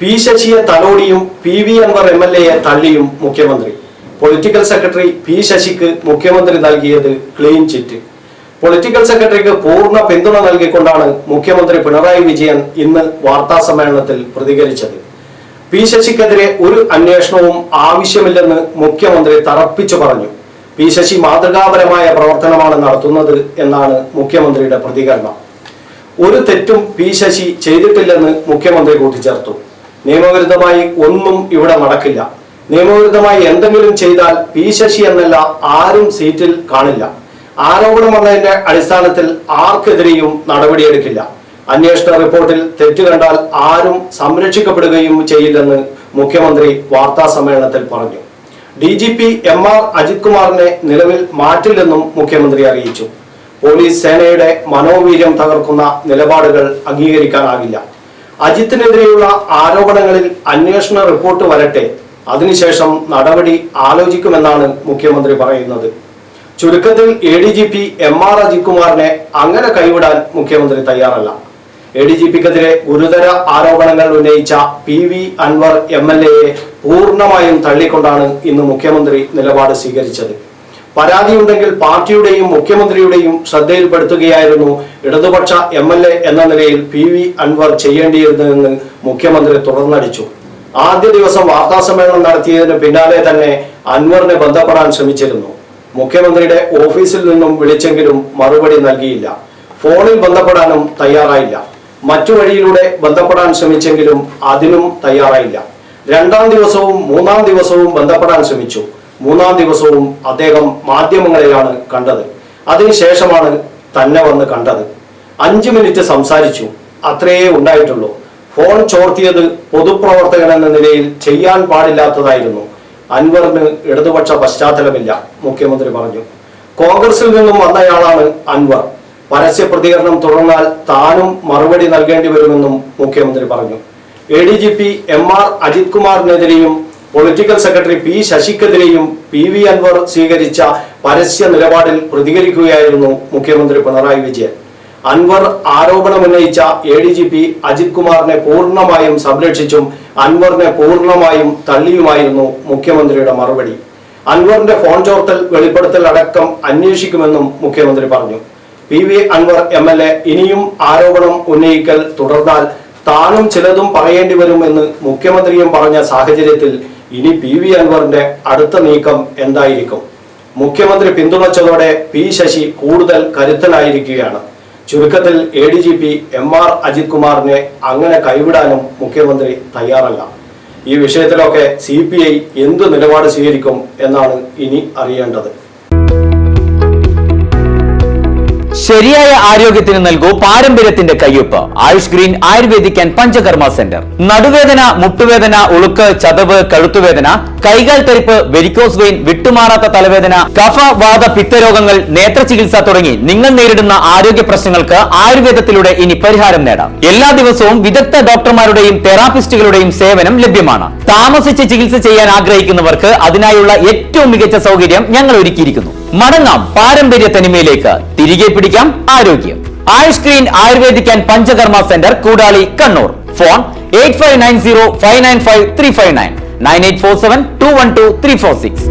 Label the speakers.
Speaker 1: P ശശിയെ തലോടിയും P V Anvar M L എയെ തള്ളിയും മുഖ്യമന്ത്രി. പൊളിറ്റിക്കൽ സെക്രട്ടറി പി ശശിക്ക് മുഖ്യമന്ത്രി നൽകിയത് ക്ലീൻ ചിറ്റ് പൊളിറ്റിക്കൽ സെക്രട്ടറിക്ക് പൂർണ പിന്തുണ നൽകിക്കൊണ്ടാണ് മുഖ്യമന്ത്രി പിണറായി വിജയൻ ഇന്ന് വാർത്താ സമ്മേളനത്തിൽ പ്രതികരിച്ചത്. പി ശശിക്കെതിരെ ഒരു അന്വേഷണവും ആവശ്യമില്ലെന്ന് മുഖ്യമന്ത്രി തറപ്പിച്ചു പറഞ്ഞു. പി ശശി മാതൃകാപരമായ പ്രവർത്തനമാണ് നടത്തുന്നത് എന്നാണ് മുഖ്യമന്ത്രിയുടെ പ്രതികരണം. ഒരു തെറ്റും പി ശശി ചെയ്തിട്ടില്ലെന്ന് മുഖ്യമന്ത്രി കൂട്ടിച്ചേർത്തു. നിയമവിരുദ്ധമായി ഒന്നും ഇവിടെ നടക്കില്ല. നിയമവിരുദ്ധമായി എന്തെങ്കിലും ചെയ്താൽ പി ശശി എന്നല്ല ആരും സീറ്റിൽ കാണില്ല. ആരോപണം വന്നതിന്റെ അടിസ്ഥാനത്തിൽ ആർക്കെതിരെയും നടപടിയെടുക്കില്ല. അന്വേഷണ റിപ്പോർട്ടിൽ തെറ്റ് കണ്ടാൽ ആരും സംരക്ഷിക്കപ്പെടുകയും ചെയ്യില്ലെന്ന് മുഖ്യമന്ത്രി വാർത്താ സമ്മേളനത്തിൽ പറഞ്ഞു. D G P M R Ajith കുമാറിനെ നിലവിൽ മാറ്റില്ലെന്നും മുഖ്യമന്ത്രി അറിയിച്ചു. പോലീസ് സേനയുടെ മനോവീര്യം തകർക്കുന്ന നിലപാടുകൾ അംഗീകരിക്കാനാകില്ല അജിത്തിനെതിരെയുള്ള ആരോപണങ്ങളിൽ അന്വേഷണ റിപ്പോർട്ട് വരട്ടെ. അതിനുശേഷം നടപടി ആലോചിക്കുമെന്നാണ് മുഖ്യമന്ത്രി പറയുന്നത്. ചുരുക്കത്തിൽ A D G P M R അജിത്കുമാറിനെ അങ്ങനെ കൈവിടാൻ മുഖ്യമന്ത്രി തയ്യാറല്ല. എ ഡി ജി പിക്കെതിരെ ഗുരുതര ആരോപണങ്ങൾ ഉന്നയിച്ച P V Anvar M L എയെ പൂർണമായും തള്ളിക്കൊണ്ടാണ് ഇന്ന് മുഖ്യമന്ത്രി നിലപാട് സ്വീകരിച്ചത്. പരാതിയുണ്ടെങ്കിൽ പാർട്ടിയുടെയും മുഖ്യമന്ത്രിയുടെയും ശ്രദ്ധയിൽപ്പെടുത്തുകയായിരുന്നു ഇടതുപക്ഷ എം എൽ എ എന്ന നിലയിൽ പി വി അൻവർ ചെയ്യേണ്ടിയിരുന്നതെന്ന് മുഖ്യമന്ത്രി തുറന്നടിച്ചു ആദ്യ ദിവസം വാർത്താ സമ്മേളനം നടത്തിയതിന് പിന്നാലെ തന്നെ അൻവറിനെ ബന്ധപ്പെടാൻ ശ്രമിച്ചിരുന്നു. മുഖ്യമന്ത്രിയുടെ ഓഫീസിൽ നിന്നും വിളിച്ചെങ്കിലും മറുപടി നൽകിയില്ല. ഫോണിൽ ബന്ധപ്പെടാനും തയ്യാറായില്ല. മറ്റു വഴിയിലൂടെ ബന്ധപ്പെടാൻ ശ്രമിച്ചെങ്കിലും അതിനും തയ്യാറായില്ല. രണ്ടാം ദിവസവും മൂന്നാം ദിവസവും ബന്ധപ്പെടാൻ ശ്രമിച്ചു. മൂന്നാം ദിവസവും അദ്ദേഹം മാധ്യമങ്ങളെയാണ് കണ്ടത്. അതിനുശേഷമാണ് തന്നെ വന്ന് കണ്ടത്. അഞ്ച് മിനിറ്റ് സംസാരിച്ചു. അത്രയേ ഉണ്ടായിട്ടുള്ളൂ. ഫോൺ ചോർത്തിയത് പൊതുപ്രവർത്തകൻ എന്ന നിലയിൽ ചെയ്യാൻ പാടില്ലാത്തതായിരുന്നു. അൻവറിന് ഇടതുപക്ഷ പശ്ചാത്തലമില്ല മുഖ്യമന്ത്രി പറഞ്ഞു. കോൺഗ്രസിൽ നിന്നും വന്നയാളാണ് അൻവർ. പരസ്യ പ്രതികരണം തുടർന്നാൽ താനും മറുപടി നൽകേണ്ടി വരുമെന്നും മുഖ്യമന്ത്രി പറഞ്ഞു. A D G P M R Ajith കുമാറിനെതിരെയും political secretary P ശശിക്കെതിരെയും പി വി അൻവർ സ്വീകരിച്ച പരസ്യ നിലപാടിൽ പ്രതികരിക്കുകയായിരുന്നു മുഖ്യമന്ത്രി Pinarayi Vijayan. Anvar ആരോപണമുന്നയിച്ച A D G P Ajith കുമാറിനെ പൂർണമായും സംരക്ഷിച്ചും അൻവറിനെ പൂർണമായും തള്ളിയുമായിരുന്നു മുഖ്യമന്ത്രിയുടെ മറുപടി. അൻവറിന്റെ ഫോൺ ചോർത്തൽ വെളിപ്പെടുത്തൽ അടക്കം അന്വേഷിക്കുമെന്നും മുഖ്യമന്ത്രി പറഞ്ഞു. P V Anvar M L A ഇനിയും ആരോപണം ഉന്നയിക്കൽ തുടർന്നാൽ താനും ചിലതും പറയേണ്ടി വരുമെന്ന് മുഖ്യമന്ത്രിയും പറഞ്ഞ സാഹചര്യത്തിൽ ഇനി പി വി അൻവറിന്റെ അടുത്ത നീക്കം എന്തായിരിക്കും? മുഖ്യമന്ത്രി പിന്തുണച്ചതോടെ പി ശശി കൂടുതൽ കരുത്തനായിരിക്കുകയാണ്. ചുരുക്കത്തിൽ A D G P M R Ajith കുമാറിനെ അങ്ങനെ കൈവിടാനും മുഖ്യമന്ത്രി തയ്യാറല്ല. ഈ വിഷയത്തിലൊക്കെ സി പി ഐ എന്ത് നിലപാട് സ്വീകരിക്കും എന്നാണ് ഇനി അറിയേണ്ടത്.
Speaker 2: ശരിയായ ആരോഗ്യത്തിന് നൽകൂ പാരമ്പര്യത്തിന്റെ കയ്യൊപ്പ്. Ayush green ayurvedic and panchakarma centre. നടുവേദന മുട്ടുവേദന ഉളുക്ക് ചതവ് കഴുത്തുവേദന കൈകാൽ തെരിപ്പ് വെരിക്കോസ് വെയിൻ വിട്ടുമാറാത്ത തലവേദന കഫ വാദ പിത്തരോഗങ്ങൾ നേത്ര ചികിത്സ തുടങ്ങി നിങ്ങൾ നേരിടുന്ന ആരോഗ്യ പ്രശ്നങ്ങൾക്ക് ആയുർവേദത്തിലൂടെ ഇനി പരിഹാരം നേടാം. എല്ലാ ദിവസവും വിദഗ്ധ ഡോക്ടർമാരുടെയും തെറാപ്പിസ്റ്റുകളുടെയും സേവനം ലഭ്യമാണ്. താമസിച്ച് ചികിത്സ ചെയ്യാൻ ആഗ്രഹിക്കുന്നവർക്ക് അതിനായുള്ള ഏറ്റവും മികച്ച സൗകര്യം ഞങ്ങൾ ഒരുക്കിയിരിക്കുന്നു. മടങ്ങാം പാരമ്പര്യ തനിമയിലേക്ക്. തിരികെ പിടിക്കാം ആരോഗ്യം. Ayush green ayurvedic and panchakarma centre Koodali Kannur. Phone eight five nine zero five nine five three five nine nine eight four seven two one two three four six